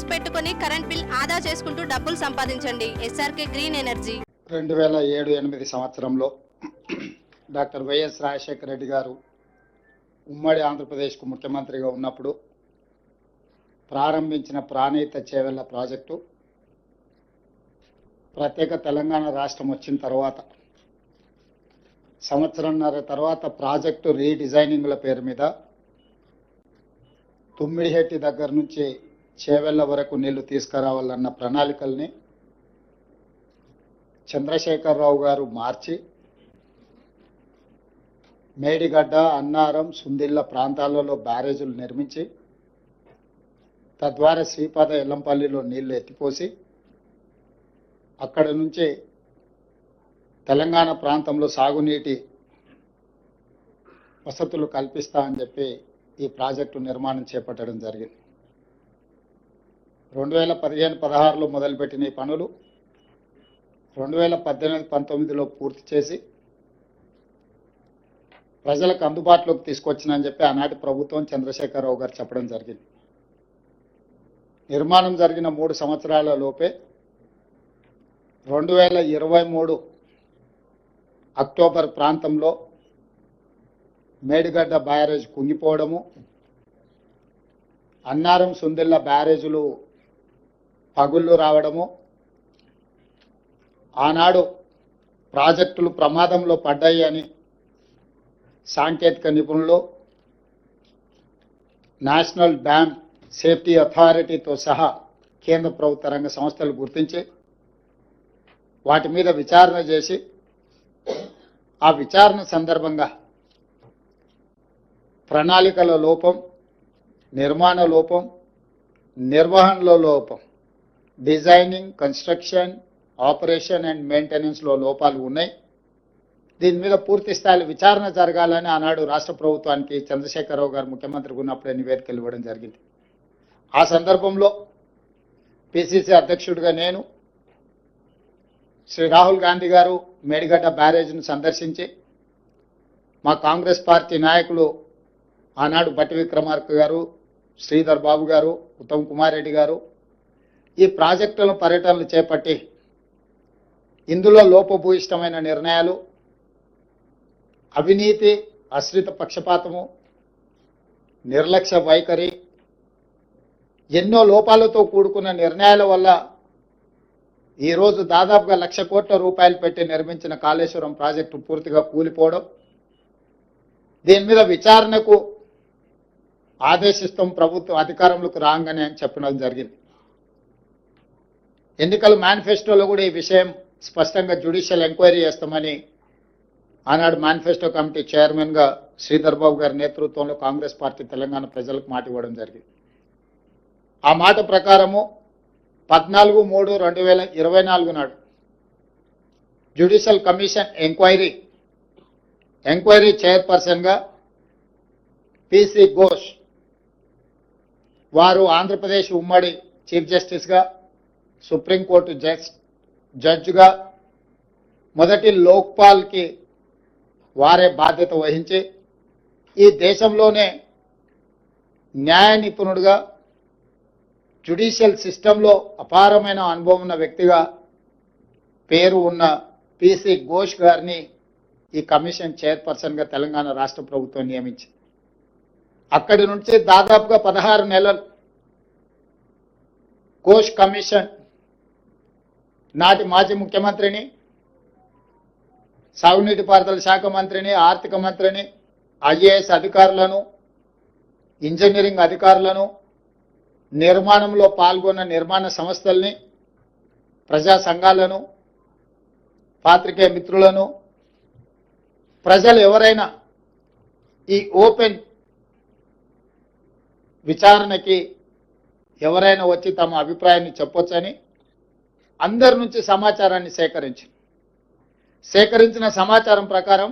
Panels పెట్టుకుని current bill ఆదా చేసుకుంటూ డబ్బులు సంపాదించండి. ఎస్ఆర్కే గ్రీన్ ఎనర్జీ రెండు వేల ఏడు ఎనిమిది సంవత్సరంలో డాక్టర్ వైఎస్ రాజశేఖర రెడ్డి గారు ఉమ్మడి ఆంధ్రప్రదేశ్కు ముఖ్యమంత్రిగా ఉన్నప్పుడు ప్రారంభించిన ప్రాణీత చేవెళ్ళ ప్రాజెక్టు ప్రత్యేక తెలంగాణ రాష్ట్రం వచ్చిన తర్వాత సంవత్సరంన్నర తర్వాత ప్రాజెక్టు రీడిజైనింగ్ల పేరు మీద తుమ్మిడిహెట్టి దగ్గర నుంచి చేవెళ్ళ వరకు నీళ్ళు తీసుకురావాలన్న ప్రణాళికల్ని చంద్రశేఖరరావు గారు మార్చి మేడిగడ్డ అన్నారం సుందిళ్ళ ప్రాంతాలలో బ్యారేజీలు నిర్మించి తద్వారా శ్రీపాద ఎల్లంపల్లిలో నీళ్ళు ఎత్తిపోసి అక్కడ నుంచి తెలంగాణ ప్రాంతంలో సాగునీటి వసతులు కల్పిస్తా అని చెప్పి ఈ ప్రాజెక్టు నిర్మాణం చేపట్టడం జరిగింది. రెండు వేల పదిహేను పదహారులో మొదలుపెట్టిన ఈ పనులు రెండు వేల పద్దెనిమిది పంతొమ్మిదిలో పూర్తి చేసి ప్రజలకు అందుబాటులోకి తీసుకొచ్చినని చెప్పి ఆనాటి ప్రభుత్వం చంద్రశేఖరరావు గారు చెప్పడం జరిగింది. నిర్మాణం జరిగిన మూడు సంవత్సరాల లోపే రెండు వేల ఇరవై మూడు అక్టోబర్ ప్రాంతంలో మేడిగడ్డ బ్యారేజ్ కుంగిపోవడము అన్నారం సుందిళ్ళ బ్యారేజులు పగుళ్ళు రావడము ఆనాడు ప్రాజెక్టులు ప్రమాదంలో పడ్డాయి అని సాంకేతిక నిపుణులు నేషనల్ డ్యామ్ సేఫ్టీ అథారిటీతో సహా కేంద్ర ప్రభుత్వ రంగ సంస్థలు గుర్తించి వాటి మీద విచారణ చేసి ఆ విచారణ సందర్భంగా ప్రణాళికల లోపం నిర్మాణ లోపం నిర్వహణలో లోపం డిజైనింగ్ కన్స్ట్రక్షన్ ఆపరేషన్ అండ్ మెయింటెనెన్స్లో లోపాలు ఉన్నాయి. దీని మీద పూర్తి స్థాయిలో విచారణ జరగాలని ఆనాడు రాష్ట్ర ప్రభుత్వానికి చంద్రశేఖరరావు గారు ముఖ్యమంత్రిగా ఉన్నప్పుడే నివేదికలు ఇవ్వడం జరిగింది. ఆ సందర్భంలో పిసిసి అధ్యక్షుడిగా నేను శ్రీ రాహుల్ గాంధీ గారు మేడిగడ్డ బ్యారేజ్ను సందర్శించి మా కాంగ్రెస్ పార్టీ నాయకులు ఆనాడు బట్టి విక్రమార్క గారు శ్రీధర్ బాబు గారు ఉత్తమ్ కుమార్ రెడ్డి గారు ఈ ప్రాజెక్టులను పర్యటనలు చేపట్టి ఇందులో లోపభూయిష్టమైన నిర్ణయాలు అవినీతి అశ్రిత పక్షపాతము నిర్లక్ష్య వైఖరి ఎన్నో లోపాలతో కూడుకున్న నిర్ణయాల వల్ల ఈరోజు దాదాపుగా లక్ష కోట్ల రూపాయలు పెట్టి నిర్మించిన కాళేశ్వరం ప్రాజెక్టు పూర్తిగా కూలిపోవడం దీని మీద విచారణకు ఆదేశిస్తాం ప్రభుత్వం అధికారంలోకి రాగానే అని చెప్పడం జరిగింది. ఎన్నికల మేనిఫెస్టోలో కూడా ఈ విషయం స్పష్టంగా జ్యుడిషియల్ ఎంక్వైరీ చేస్తామని ఆనాడు మేనిఫెస్టో కమిటీ చైర్మన్గా శ్రీధర్ బాబు గారి నేతృత్వంలో కాంగ్రెస్ పార్టీ తెలంగాణ ప్రజలకు మాట ఇవ్వడం జరిగింది. ఆ మాట ప్రకారము పద్నాలుగు మూడు రెండు వేల ఇరవై నాలుగు నాడు జ్యుడిషియల్ కమిషన్ ఎంక్వైరీ ఎంక్వైరీ చైర్పర్సన్గా పిసి ఘోష్ వారు ఆంధ్రప్రదేశ్ ఉమ్మడి చీఫ్ జస్టిస్గా సుప్రీంకోర్టు జడ్జ్ జడ్జిగా మొదటి లోక్పాల్కి వారే బాధ్యత వహించి ఈ దేశంలోనే న్యాయ నిపుణుడిగా జ్యుడిషియల్ సిస్టంలో అపారమైన అనుభవం ఉన్న వ్యక్తిగా పేరు ఉన్న పిసి ఘోష్ గారిని ఈ కమిషన్ చైర్పర్సన్గా తెలంగాణ రాష్ట్ర ప్రభుత్వం నియమించింది. అక్కడి నుంచి దాదాపుగా పదహారు నెలలు ఘోష్ కమిషన్ నాటి మాజీ ముఖ్యమంత్రిని సాగునీటి పారుదల శాఖ మంత్రిని ఆర్థిక మంత్రిని ఐఏఎస్ అధికారులను ఇంజనీరింగ్ అధికారులను నిర్మాణంలో పాల్గొన్న నిర్మాణ సంస్థల్ని ప్రజా సంఘాలను పాత్రికేయ మిత్రులను ప్రజలు ఎవరైనా ఈ ఓపెన్ విచారణకి ఎవరైనా వచ్చి తమ అభిప్రాయాన్ని చెప్పొచ్చని అందరి నుంచి సమాచారాన్ని సేకరించింది. సేకరించిన సమాచారం ప్రకారం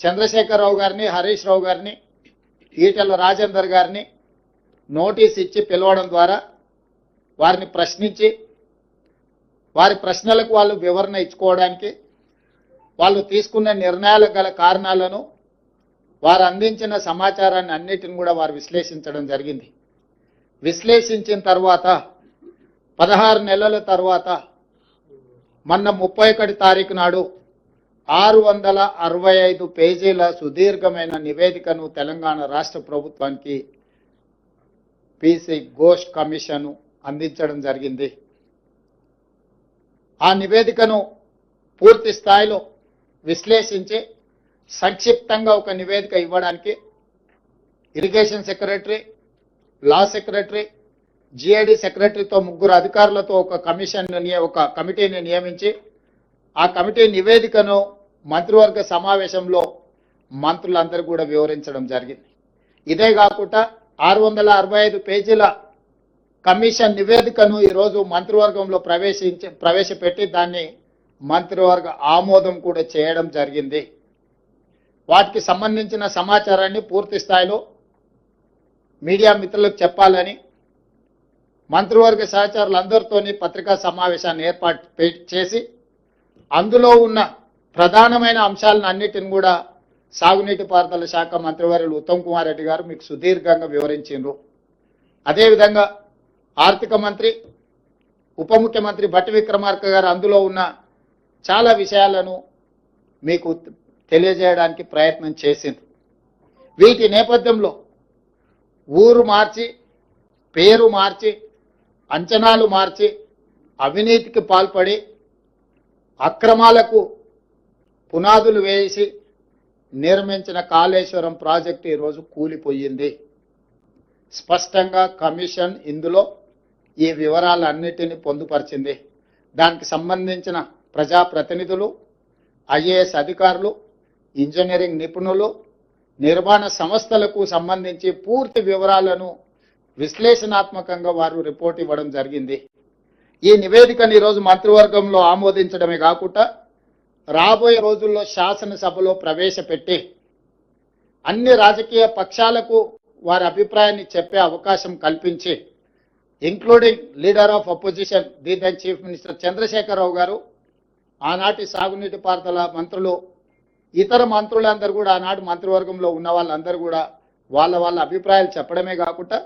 చంద్రశేఖరరావు గారిని హరీష్ రావు గారిని ఈటల రాజేందర్ గారిని నోటీస్ ఇచ్చి పిలవడం ద్వారా వారిని ప్రశ్నించి వారి ప్రశ్నలకు వాళ్ళు వివరణ ఇచ్చుకోవడానికి వాళ్ళు తీసుకున్న నిర్ణయాలకు గల కారణాలను వారు అందించిన సమాచారాన్ని అన్నిటిని కూడా వారు విశ్లేషించడం జరిగింది. విశ్లేషించిన తర్వాత పదహారు నెలల తర్వాత మొన్న ముప్పై ఒకటి తారీఖు నాడు ఆరు వందల అరవై ఐదు పేజీల సుదీర్ఘమైన నివేదికను తెలంగాణ రాష్ట్ర ప్రభుత్వానికి పిసి ఘోష్ కమిషన్ అందించడం జరిగింది. ఆ నివేదికను పూర్తి స్థాయిలో విశ్లేషించి సంక్షిప్తంగా ఒక నివేదిక ఇవ్వడానికి irrigation secretary law secretary GID సెక్రటరీతో ముగ్గురు అధికారులతో ఒక కమిషన్ ఒక కమిటీని నియమించి ఆ కమిటీ నివేదికను మంత్రివర్గ సమావేశంలో మంత్రులందరూ కూడా వివరించడం జరిగింది. ఇదే కాకుండా ఆరు వందల అరవై ఐదు పేజీల కమిషన్ నివేదికను ఈరోజు మంత్రివర్గంలో ప్రవేశించి ప్రవేశపెట్టి దాన్ని మంత్రివర్గ ఆమోదం కూడా చేయడం జరిగింది. వాటికి సంబంధించిన సమాచారాన్ని పూర్తి స్థాయిలో మీడియా మిత్రులకు చెప్పాలని మంత్రివర్గ సహచరులందరితోని పత్రికా సమావేశాన్ని ఏర్పాటు పే- చేసి అందులో ఉన్న ప్రధానమైన అంశాలను అన్నిటిని కూడా సాగునీటి పారుదల శాఖ మంత్రివర్యులు ఉత్తమ్ కుమార్ రెడ్డి గారు మీకు సుదీర్ఘంగా వివరించిండ్రు. అదేవిధంగా ఆర్థిక మంత్రి ఉప ముఖ్యమంత్రి భట్టి విక్రమార్క గారు అందులో ఉన్న చాలా విషయాలను మీకు తెలియజేయడానికి ప్రయత్నం చేసింది వీటి నేపథ్యంలో ఊరు మార్చి పేరు మార్చి అంచనాలు మార్చి అవినీతికి పాల్పడి అక్రమాలకు పునాదులు వేసి నిర్మించిన కాళేశ్వరం ప్రాజెక్టు ఈరోజు కూలిపోయింది. స్పష్టంగా కమిషన్ ఇందులో ఈ వివరాలన్నిటిని పొందుపరిచింది. దానికి సంబంధించిన ప్రజాప్రతినిధులు ఐఏఎస్ అధికారులు ఇంజనీరింగ్ నిపుణులు నిర్మాణ సంస్థలకు సంబంధించి పూర్తి వివరాలను విశ్లేషణాత్మకంగా వారు రిపోర్ట్ ఇవ్వడం జరిగింది. ఈ నివేదికను ఈరోజు మంత్రివర్గంలో ఆమోదించడమే కాకుండా రాబోయే రోజుల్లో శాసనసభలో ప్రవేశపెట్టి అన్ని రాజకీయ పక్షాలకు వారి అభిప్రాయాన్ని చెప్పే అవకాశం కల్పించి including leader of opposition the then chief minister Chandrasekhar Rao garu ఆనాటి సాగునీటి పారుదల మంత్రులు ఇతర మంత్రులందరూ కూడా ఆనాడు మంత్రివర్గంలో ఉన్న వాళ్ళందరూ కూడా వాళ్ళ వాళ్ళ అభిప్రాయాలు చెప్పడమే కాకుండా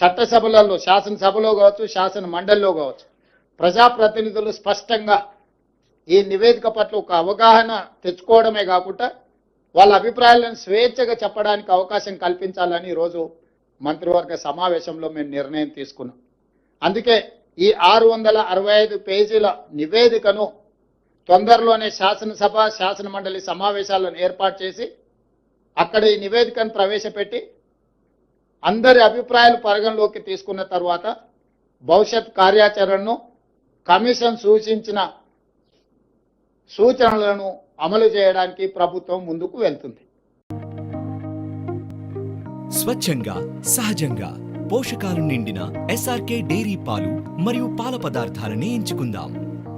చట్టసభలలో శాసనసభలో కావచ్చు శాసన మండలిలో కావచ్చు ప్రజాప్రతినిధులు స్పష్టంగా ఈ నివేదిక పట్ల ఒక అవగాహన తెచ్చుకోవడమే కాకుండా వాళ్ళ అభిప్రాయాలను స్వేచ్ఛగా చెప్పడానికి అవకాశం కల్పించాలని ఈరోజు మంత్రివర్గ సమావేశంలో మేము నిర్ణయం తీసుకున్నాం. అందుకే ఈ ఆరు వందల అరవై ఐదు పేజీల నివేదికను తొందరలోనే శాసనసభ శాసన మండలి సమావేశాలను ఏర్పాటు చేసి అక్కడ ఈ నివేదికను ప్రవేశపెట్టి అందరి అభిప్రాయాలు పరిగణలోకి తీసుకున్న తర్వాత భవిష్యత్ కార్యాచరణను కమిషన్ సూచించిన సూచనలను అమలు చేయడానికి ప్రభుత్వం ముందుకు వెళ్తుంది. స్వచ్ఛంగా సహజంగా పోషకాలు నిండిన ఎస్ఆర్కే డైరీ పాలు మరియు పాల పదార్థాలని ఎంచుకుందాం.